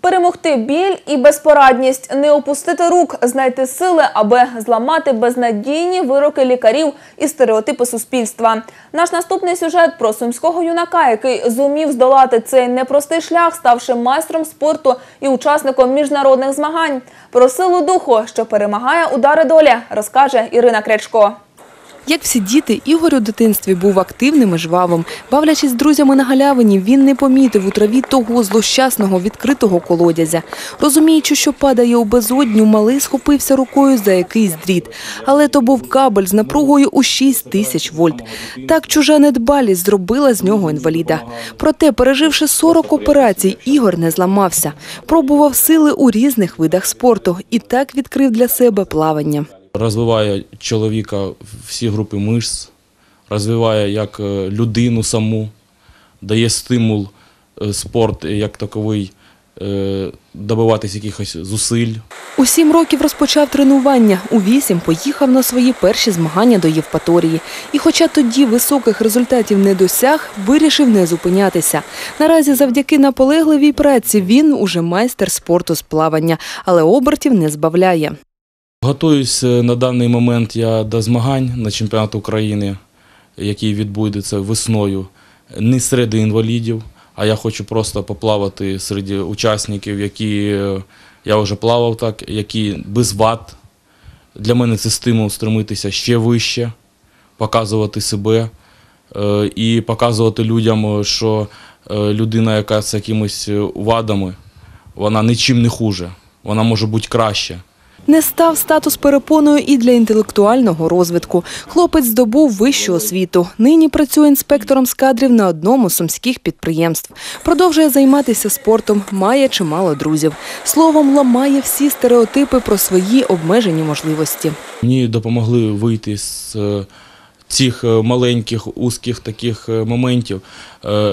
Перемогти біль і безпорадність, не опустити рук, знайти сили, аби зламати безнадійні вироки лікарів і стереотипи суспільства. Наш наступний сюжет про сумського юнака, який зумів здолати цей непростий шлях, ставши майстром спорту і учасником міжнародних змагань. Про силу духу, що перемагає удари долі, розкаже Ірина Кречко. Як всі діти, Ігор у дитинстві був активним і жвавим. Бавлячись з друзями на галявині, він не помітив у траві того злощасного відкритого колодязя. Розуміючи, що падає у безодню, малий схопився рукою за якийсь дріт. Але то був кабель з напругою у 6 тисяч вольт. Так чужа недбалість зробила з нього інваліда. Проте, переживши 40 операцій, Ігор не зламався. Пробував сили у різних видах спорту і так відкрив для себе плавання. Розвиває чоловіка всі групи мишць, розвиває як е, людину саму, дає стимул е, спорт як таковий е, добиватись якихось зусиль. У сім років розпочав тренування, у вісім поїхав на свої перші змагання до Євпаторії. І хоча тоді високих результатів не досяг, вирішив не зупинятися. Наразі завдяки наполегливій праці він уже майстер спорту з плавання, але обертів не збавляє. Готуюсь е, на даний момент я до змагань на чемпіонат України, який відбудеться весною, не серед інвалідів, а я хочу просто поплавати серед учасників, які е, я вже плавав так, які без вад. Для мене це стимул стремитися ще вище, показувати себе е, і показувати людям, що людина, яка з якимись вадами, вона нічим не хуже, вона може бути краще. Не став статус перепоною і для інтелектуального розвитку. Хлопець здобув вищу освіту. Нині працює інспектором з кадрів на одному з сумських підприємств. Продовжує займатися спортом, має чимало друзів. Словом, ламає всі стереотипи про свої обмежені можливості. Мені допомогли вийти з е, цих е, маленьких, узких таких е, моментів.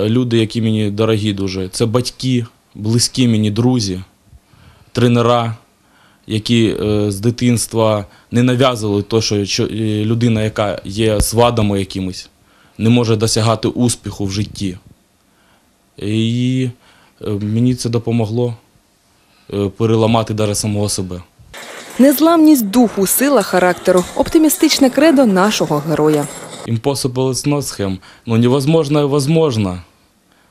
Люди, які мені дорогі дуже. Це батьки, близькі мені друзі, тренера, які е, з дитинства не нав'язували те, що що, е, людина, яка є з вадами якимись, не може досягати успіху в житті. І е, мені це допомогло е, переламати навіть самого себе. Незламність духу, сила характеру, оптимістичне кредо нашого героя. Impossible is not scam. Но невозможное возможно.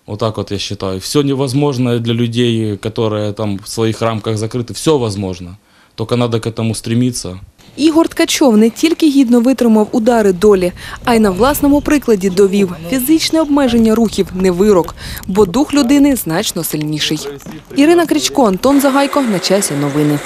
Вот так вот я считаю. Все невозможное для людей, которые там в своих рамках закрыты, все возможно. Только надо к этому стремиться. Ігор Ткачов не тільки гідно витримав удари долі, а й на власному прикладі довів фізичне обмеження рухів не вирок, бо дух людини значно сильніший. Ірина Крічко, Антон Загайко. На часі новини.